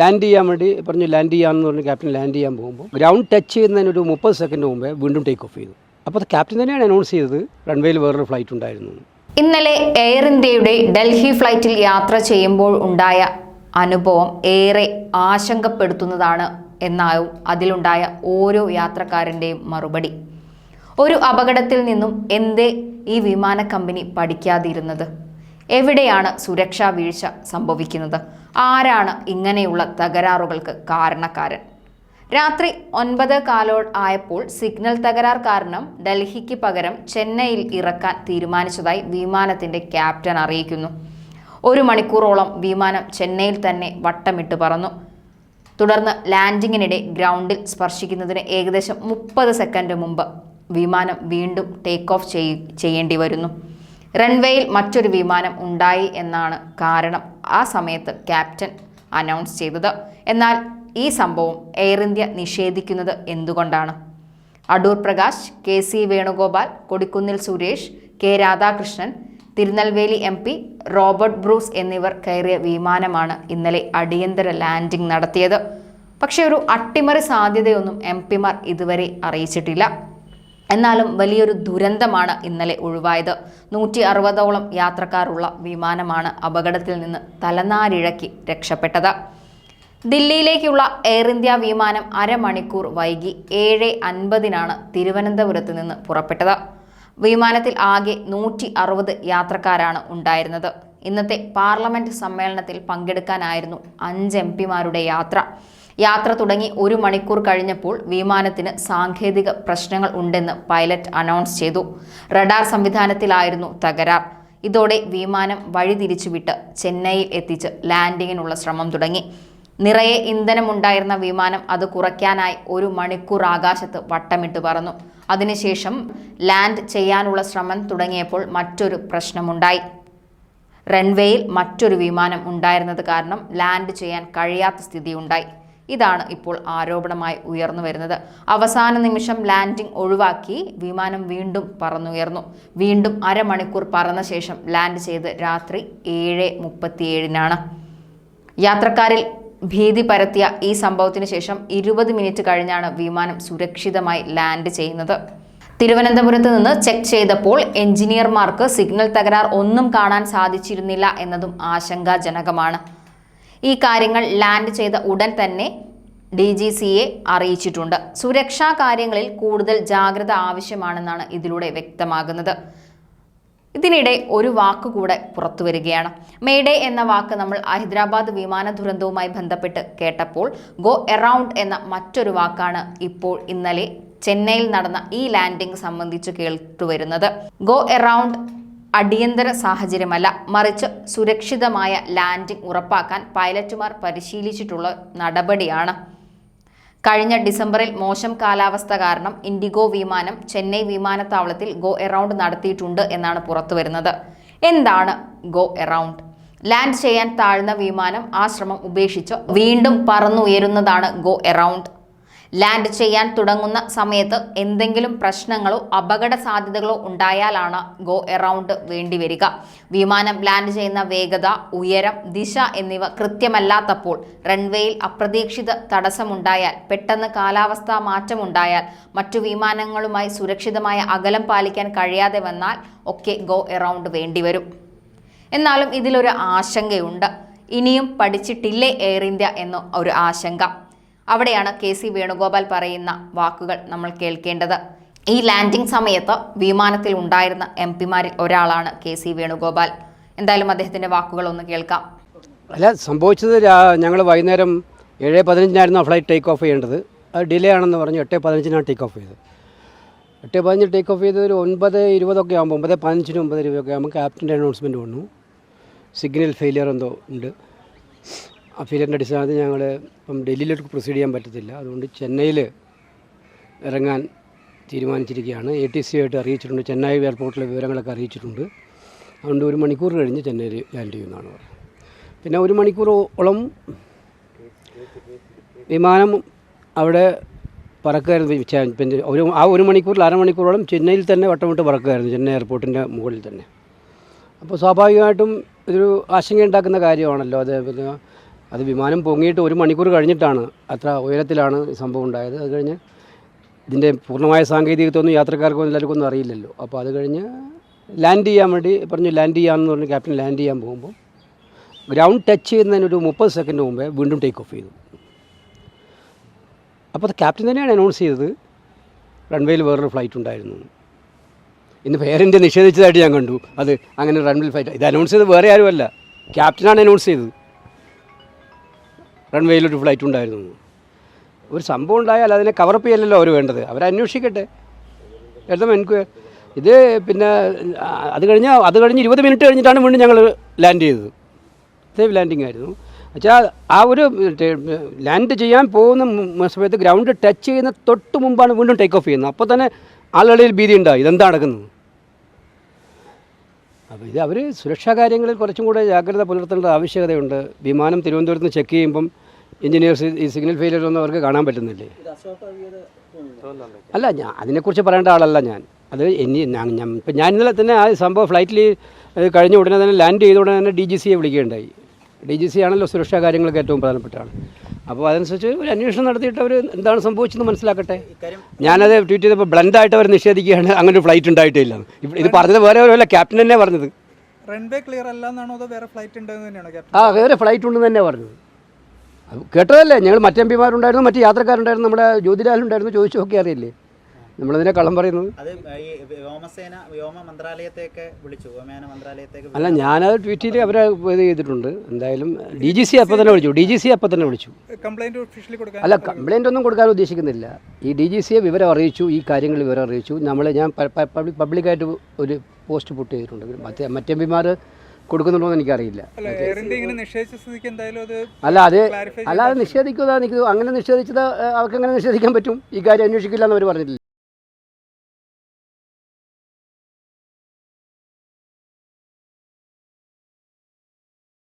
Land ചെയ്യാൻ വേണ്ടി പറഞ്ഞു ലാൻഡ് ചെയ്യാമെന്ന് പറഞ്ഞ് ക്യാപ്റ്റൻ ലാൻഡ് ചെയ്യാൻ പോകുമ്പോൾ ഗ്രൗണ്ട് ടച്ച് ചെയ്യുന്നതിന് ഒരു മുപ്പത് സെക്കൻഡ് മുമ്പേ വീണ്ടും ടേക്ക് ഓഫ് ചെയ്തു. അപ്പോൾ ക്യാപ്റ്റൻ തന്നെയാണ് അനൗൺസ് ചെയ്തത്. റൺവേയിൽ വേറൊരു ഫ്ലൈറ്റ് ഉണ്ടായിരുന്നു ഇന്നലെ എയർ ഇന്ത്യയുടെ ഡൽഹി ഫ്ലൈറ്റിൽ യാത്ര ചെയ്യുമ്പോൾ ഉണ്ടായ അനുഭവം ഏറെ ആശങ്കപ്പെടുത്തുന്നതാണ് എന്നാവും അതിലുണ്ടായ ഓരോ യാത്രക്കാരന്റെയും മറുപടി. ഒരു അപകടത്തിൽ നിന്നും എന്തേ ഈ വിമാന കമ്പനി പഠിക്കാതിരുന്നത്? എവിടെയാണ് സുരക്ഷാ വീഴ്ച സംഭവിക്കുന്നത്? ആരാണ് ഇങ്ങനെയുള്ള തകരാറുകൾക്ക് കാരണക്കാരൻ? രാത്രി ഒൻപത് കാലോട് ആയപ്പോൾ സിഗ്നൽ തകരാർ കാരണം ഡൽഹിക്ക് പകരം ചെന്നൈയിൽ ഇറക്കാൻ തീരുമാനിച്ചതായി വിമാനത്തിന്റെ ക്യാപ്റ്റൻ അറിയിക്കുന്നു. ഒരു മണിക്കൂറോളം വിമാനം ചെന്നൈയിൽ തന്നെ വട്ടമിട്ട് പറന്നു. തുടർന്ന് ലാൻഡിങ്ങിനിടെ ഗ്രൗണ്ടിൽ സ്പർശിക്കുന്നതിന് ഏകദേശം മുപ്പത് സെക്കൻഡ് മുമ്പ് വിമാനം വീണ്ടും ടേക്ക് ഓഫ് ചെയ്യ ചെയ്യേണ്ടി വരുന്നു. റൺവേയിൽ മറ്റൊരു വിമാനം ഉണ്ടായി എന്നാണ് കാരണം ആ സമയത്ത് ക്യാപ്റ്റൻ അനൗൺസ് ചെയ്തത്. എന്നാൽ ഈ സംഭവം എയർ ഇന്ത്യ നിഷേധിക്കുന്നത് എന്തുകൊണ്ടാണ്? Adoor Prakash K C Venugopal Kodikunnil Suresh K Radhakrishnan Tirunelveli M P Robert Bruce എന്നിവർ കയറിയ വിമാനമാണ് ഇന്നലെ അടിയന്തര ലാൻഡിംഗ് നടത്തിയത്. പക്ഷേ ഒരു അട്ടിമറി സാധ്യതയൊന്നും എം പിമാർ ഇതുവരെ അറിയിച്ചിട്ടില്ല. എന്നാലും വലിയൊരു ദുരന്തമാണ് ഇന്നലെ ഒഴിവായത്. നൂറ്റി അറുപതോളം യാത്രക്കാരുള്ള വിമാനമാണ് അപകടത്തിൽ നിന്ന് തലനാരിഴക്കി രക്ഷപ്പെട്ടത്. ദില്ലിയിലേക്കുള്ള എയർ ഇന്ത്യ വിമാനം അരമണിക്കൂർ വൈകി ഏഴ് അൻപതിനാണ് തിരുവനന്തപുരത്ത് നിന്ന് പുറപ്പെട്ടത്. വിമാനത്തിൽ ആകെ നൂറ്റി അറുപത് യാത്രക്കാരാണ് ഉണ്ടായിരുന്നത്. ഇന്നത്തെ പാർലമെന്റ് സമ്മേളനത്തിൽ പങ്കെടുക്കാനായിരുന്നു അഞ്ച് എം പിമാരുടെ യാത്ര. യാത്ര തുടങ്ങി ഒരു മണിക്കൂർ കഴിഞ്ഞപ്പോൾ വിമാനത്തിന് സാങ്കേതിക പ്രശ്നങ്ങൾ ഉണ്ടെന്ന് പൈലറ്റ് അനൗൺസ് ചെയ്തു. റഡാർ സംവിധാനത്തിലായിരുന്നു തകരാർ. ഇതോടെ വിമാനം വഴിതിരിച്ചുവിട്ട് ചെന്നൈയിൽ എത്തിച്ച് ലാൻഡിങ്ങിനുള്ള ശ്രമം തുടങ്ങി. നിറയെ ഇന്ധനമുണ്ടായിരുന്ന വിമാനം അത് കുറയ്ക്കാനായി ഒരു മണിക്കൂർ ആകാശത്ത് വട്ടമിട്ട് പറന്നു. അതിനുശേഷം ലാൻഡ് ചെയ്യാനുള്ള ശ്രമം തുടങ്ങിയപ്പോൾ മറ്റൊരു പ്രശ്നമുണ്ടായി. റൺവേയിൽ മറ്റൊരു വിമാനം ഉണ്ടായിരുന്നത് കാരണം ലാൻഡ് ചെയ്യാൻ കഴിയാത്ത സ്ഥിതിയുണ്ടായി. ഇതാണ് ഇപ്പോൾ ആരോപണമായി ഉയർന്നു വരുന്നത്. അവസാന നിമിഷം ലാൻഡിംഗ് ഒഴിവാക്കി വിമാനം വീണ്ടും പറന്നുയർന്നു. വീണ്ടും അരമണിക്കൂർ പറന്ന ശേഷം ലാൻഡ് ചെയ്ത് രാത്രി ഏഴ് മുപ്പത്തിയേഴിനാണ്. യാത്രക്കാരിൽ ഭീതി പരത്തിയ ഈ സംഭവത്തിന് ശേഷം ഇരുപത് മിനിറ്റ് കഴിഞ്ഞാണ് വിമാനം സുരക്ഷിതമായി ലാൻഡ് ചെയ്യുന്നത്. തിരുവനന്തപുരത്ത് നിന്ന് ചെക്ക് ചെയ്തപ്പോൾ എഞ്ചിനീയർമാർക്ക് സിഗ്നൽ തകരാർ ഒന്നും കാണാൻ സാധിച്ചിരുന്നില്ല എന്നതും ആശങ്കാജനകമാണ്. ഈ കാര്യങ്ങൾ ലാൻഡ് ചെയ്ത ഉടൻ തന്നെ ഡി ജി സിയെ അറിയിച്ചിട്ടുണ്ട്. സുരക്ഷാ കാര്യങ്ങളിൽ കൂടുതൽ ജാഗ്രത ആവശ്യമാണെന്നാണ് ഇതിലൂടെ വ്യക്തമാകുന്നത്. ഇതിനിടെ ഒരു വാക്ക് കൂടെ പുറത്തു വരികയാണ്. മേഡേ എന്ന വാക്ക് നമ്മൾ ഹൈദരാബാദ് വിമാന ദുരന്തവുമായി ബന്ധപ്പെട്ട് കേട്ടപ്പോൾ ഗോ എറൗണ്ട് എന്ന മറ്റൊരു വാക്കാണ് ഇപ്പോൾ ഇന്നലെ ചെന്നൈയിൽ നടന്ന ഈ ലാൻഡിംഗ് സംബന്ധിച്ച് കേട്ടുവരുന്നത്. ഗോ എറൗണ്ട് അടിയന്തര സാഹചര്യമല്ല. മറിച്ച് സുരക്ഷിതമായ ലാൻഡിംഗ് ഉറപ്പാക്കാൻ പൈലറ്റുമാർ പരിശീലിച്ചിട്ടുള്ള നടപടിയാണ്. കഴിഞ്ഞ ഡിസംബറിൽ മോശം കാലാവസ്ഥ കാരണം ഇൻഡിഗോ വിമാനം ചെന്നൈ വിമാനത്താവളത്തിൽ ഗോ എറൗണ്ട് നടത്തിയിട്ടുണ്ട് എന്നാണ് പുറത്തുവരുന്നത്. എന്താണ് ഗോ എറൗണ്ട്? ലാൻഡ് ചെയ്യാൻ താഴ്ന്ന വിമാനം ആ ശ്രമം ഉപേക്ഷിച്ച് വീണ്ടും പറന്നുയരുന്നതാണ് ഗോ എറൗണ്ട്. ലാൻഡ് ചെയ്യാൻ തുടങ്ങുന്ന സമയത്ത് എന്തെങ്കിലും പ്രശ്നങ്ങളോ അപകട സാധ്യതകളോ ഉണ്ടായാലാണ് ഗോ എറൗണ്ട് വേണ്ടിവരിക വിമാനം ലാൻഡ് ചെയ്യുന്ന വേഗത ഉയരം ദിശ എന്നിവ കൃത്യമല്ലാത്തപ്പോൾ റൺവേയിൽ അപ്രതീക്ഷിത തടസ്സമുണ്ടായാൽ പെട്ടെന്ന് കാലാവസ്ഥാ മാറ്റമുണ്ടായാൽ മറ്റു വിമാനങ്ങളുമായി സുരക്ഷിതമായ അകലം പാലിക്കാൻ കഴിയാതെ വന്നാൽ ഒക്കെ ഗോ എറൗണ്ട് വേണ്ടിവരും എന്നാലും ഇതിലൊരു ആശങ്കയുണ്ട്. ഇനിയും പഠിച്ചിട്ടില്ലേ എയർ ഇന്ത്യ എന്ന ഒരു ആശങ്ക. അവിടെയാണ് കെ സി വേണുഗോപാൽ പറയുന്ന വാക്കുകൾ നമ്മൾ കേൾക്കേണ്ടത്. ഈ ലാൻഡിംഗ് സമയത്ത് വിമാനത്തിൽ ഉണ്ടായിരുന്ന എം പിമാരിൽ ഒരാളാണ് കെ സി വേണുഗോപാൽ. എന്തായാലും അദ്ദേഹത്തിന്റെ വാക്കുകൾ ഒന്ന് കേൾക്കാം. അല്ല സംഭവിച്ചത് ഞങ്ങൾ വൈകുന്നേരം ഏഴ് പതിനഞ്ചിനായിരുന്നു ഫ്ലൈറ്റ് ടേക്ക് ഓഫ് ചെയ്യേണ്ടത്. അത് ഡിലേ ആണെന്ന് പറഞ്ഞ് എട്ട് പതിനഞ്ചിനാണ് ടേക്ക് ഓഫ് ചെയ്തത്. എട്ട് പതിനഞ്ച് ടേക്ക് ഓഫ് ചെയ്തത് ഒരു ഒൻപത് ഇരുപതൊക്കെ ആകുമ്പോൾ ഒമ്പത് പതിനഞ്ചിന് ഒമ്പത് ഇരുപതൊക്കെ ആകുമ്പോൾ ക്യാപ്റ്റന്റെ അനൗൺസ്മെന്റ് വന്നു. സിഗ്നൽ ഫെയിലിയർ എന്തോ ഉണ്ട്. ആ ഫെയിലിയറിന്റെ അടിസ്ഥാനത്തിൽ ഞങ്ങൾ ഇപ്പം ഡൽഹിയിലേക്ക് പ്രൊസീഡ് ചെയ്യാൻ പറ്റത്തില്ല. അതുകൊണ്ട് ചെന്നൈയിൽ ഇറങ്ങാൻ തീരുമാനിച്ചിരിക്കുകയാണ്. എ ടി സി ആയിട്ട് അറിയിച്ചിട്ടുണ്ട്. ചെന്നൈ എയർപോർട്ടിലെ വിവരങ്ങളൊക്കെ അറിയിച്ചിട്ടുണ്ട്. അതുകൊണ്ട് ഒരു മണിക്കൂർ കഴിഞ്ഞ് ചെന്നൈയിൽ ലാൻഡ് ചെയ്യുമെന്നാണ് പറയുന്നത്. പിന്നെ ഒരു മണിക്കൂറോളം വിമാനം അവിടെ പറക്കുമായിരുന്നു ചെ- പിന്നെ ഒരു ആ ഒരു മണിക്കൂറിൽ അരമണിക്കൂറോളം ചെന്നൈയിൽ തന്നെ വട്ടം വിട്ട് പറക്കുമായിരുന്നു ചെന്നൈ എയർപോർട്ടിന്റെ മുകളിൽ തന്നെ. അപ്പോൾ സ്വാഭാവികമായിട്ടും ഇതൊരു ആശങ്കയുണ്ടാക്കുന്ന കാര്യമാണല്ലോ. അത് പിന്നെ അത് വിമാനം പൊങ്ങിയിട്ട് ഒരു മണിക്കൂർ കഴിഞ്ഞിട്ടാണ് അത്ര ഉയരത്തിലാണ് സംഭവം ഉണ്ടായത്. അത് കഴിഞ്ഞ് ഇതിന്റെ പൂർണമായ സാങ്കേതികത്വമൊന്നും യാത്രക്കാർക്കും എല്ലാവർക്കും ഒന്നും അറിയില്ലല്ലോ. അപ്പോൾ അത് കഴിഞ്ഞ് ലാൻഡ് ചെയ്യാൻ വേണ്ടി പറഞ്ഞു ലാൻഡ് ചെയ്യാമെന്ന് പറഞ്ഞ് ക്യാപ്റ്റൻ ലാൻഡ് ചെയ്യാൻ പോകുമ്പോൾ ഗ്രൗണ്ട് ടച്ച് ചെയ്യുന്നതിന് ഒരു മുപ്പത് സെക്കൻഡ് മുമ്പേ വീണ്ടും ടേക്ക് ഓഫ് ചെയ്തു. അപ്പോൾ അത് ക്യാപ്റ്റൻ തന്നെയാണ് അനൗൺസ് ചെയ്തത് റൺവേയിൽ വേറൊരു ഫ്ലൈറ്റ് ഉണ്ടായിരുന്നു. ഇന്ന് പേരന്റെ നിഷേധിച്ചതായിട്ട് ഞാൻ കണ്ടു. അത് അങ്ങനെ റൺവേയിൽ ഫ്ലൈറ്റ് ഇത് അനൗൺസ് ചെയ്തത് വേറെ ആരുമല്ല. ക്യാപ്റ്റനാണ് അനൗൺസ് ചെയ്തത്. റൺവേയിലൊരു ഫ്ലൈറ്റ് ഉണ്ടായിരുന്നു. ഒരു സംഭവം ഉണ്ടായാൽ അതിനെ കവറപ്പ് ചെയ്യലല്ലോ അവർ വേണ്ടത്. അവർ അന്വേഷിക്കട്ടെ. എടുത്തപ്പോൾ എനിക്ക്? ഇത് പിന്നെ അത് കഴിഞ്ഞ് അത് കഴിഞ്ഞ് ഇരുപത് മിനിറ്റ് കഴിഞ്ഞിട്ടാണ് വീണ്ടും ഞങ്ങൾ ലാൻഡ് ചെയ്തത്. സേഫ് ലാൻഡിങ് ആയിരുന്നു. വെച്ചാൽ ആ ഒരു ലാൻഡ് ചെയ്യാൻ പോകുന്ന സമയത്ത് ഗ്രൗണ്ട് ടച്ച് ചെയ്യുന്ന തൊട്ട് മുമ്പാണ് വീണ്ടും ടേക്ക് ഓഫ് ചെയ്യുന്നത്. അപ്പോൾ തന്നെ ആളുകളിൽ ഭീതി ഉണ്ടായി. ഇതെന്താ നടക്കുന്നത്? അപ്പോൾ ഇത് അവർ സുരക്ഷാ കാര്യങ്ങളിൽ കുറച്ചും കൂടെ ജാഗ്രത പുലർത്തേണ്ട ആവശ്യകതയുണ്ട്. വിമാനം തിരുവനന്തപുരത്ത് നിന്ന് ചെക്ക് ചെയ്യുമ്പം എഞ്ചിനീയേഴ്സ് ഈ സിഗ്നൽ ഫെയിലിയർ ഒന്നും അവർക്ക് കാണാൻ പറ്റുന്നില്ലേ? അല്ല ഞാൻ അതിനെക്കുറിച്ച് പറയേണ്ട ആളല്ല ഞാൻ. അത് ഇനി ഞാൻ ഞാൻ ഇപ്പം ഞാൻ ഇന്നലെ തന്നെ ആ സംഭവം ഫ്ലൈറ്റിൽ കഴിഞ്ഞ ഉടനെ തന്നെ ലാൻഡ് ചെയ്ത ഉടനെ തന്നെ ഡി ജി സിയെ വിളിക്കുകയുണ്ടായി. ഡി ജി സി ആണല്ലോ സുരക്ഷാ കാര്യങ്ങൾക്ക് ഏറ്റവും പ്രധാനപ്പെട്ടാണ് അപ്പോൾ അതനുസരിച്ച് ഒരു അന്വേഷണം നടത്തിയിട്ട് അവർ എന്താണ് സംഭവിച്ചെന്ന് മനസ്സിലാക്കട്ടെ. ഞാനത് ട്വീറ്റ് ചെയ്തപ്പോൾ ബ്ലൻഡായിട്ട് അവർ നിഷേധിക്കുകയാണ്. അങ്ങനെ ഒരു ഫ്ലൈറ്റ് ഉണ്ടായിട്ടില്ല. ഇത് പറഞ്ഞത് വേറെ വല്ല ക്യാപ്റ്റൻ തന്നെ പറഞ്ഞത്. റൺവേ ക്ലിയർ അല്ലാന്നാണോ അതോ വേറെ ഫ്ലൈറ്റ് ഉണ്ടെന്ന് തന്നെയാണോ ആ വേറെ ഫ്ലൈറ്റ് ഉണ്ടെന്ന് തന്നെ പറഞ്ഞത്. അത് കേട്ടതല്ലേ? ഞങ്ങൾ മറ്റ് എം പിമാരുണ്ടായിരുന്നു മറ്റ് യാത്രക്കാരുണ്ടായിരുന്നു നമ്മുടെ ജ്യോതിലാലുണ്ടായിരുന്നു ചോദിച്ചു നോക്കി അറിയില്ലേ? നമ്മളതിനെ കള്ളം പറയുന്നത്? അത് ഈ വ്യോമസേന വ്യോമ വിളിച്ചു വ്യോമയാന മന്ത്രാലയത്തേക്ക് അല്ല ഞാനത് ട്വീറ്റിൽ അവരെ ഇത് ചെയ്തിട്ടുണ്ട്. എന്തായാലും ഡി ജി സി അപ്പം തന്നെ വിളിച്ചു ഡി ജി സി അപ്പം തന്നെ വിളിച്ചു. കംപ്ലൈന്റ് ഒഫീഷ്യലി കൊടുക്കാൻ അല്ല കംപ്ലൈന്റ് ഒന്നും കൊടുക്കാൻ ഉദ്ദേശിക്കുന്നില്ല. ഈ ഡി ജി സിയെ വിവരം അറിയിച്ചു ഈ കാര്യങ്ങൾ വിവരം അറിയിച്ചു. നമ്മൾ ഞാൻ പബ്ലിക് പബ്ലിക്കായിട്ട് ഒരു പോസ്റ്റ് പുട്ട് ചെയ്തിട്ടുണ്ട്. മറ്റേ മറ്റേ എം പിമാർ കൊടുക്കുന്നുണ്ടോ എന്ന് എനിക്കറിയില്ല അല്ല അത് അല്ല അത് നിഷേധിക്കുക അങ്ങനെ നിഷേധിച്ചത് അവർക്ക് അങ്ങനെ നിഷേധിക്കാൻ പറ്റും? ഈ കാര്യം അന്വേഷിക്കില്ല എന്ന് അവർ പറഞ്ഞിട്ടില്ല.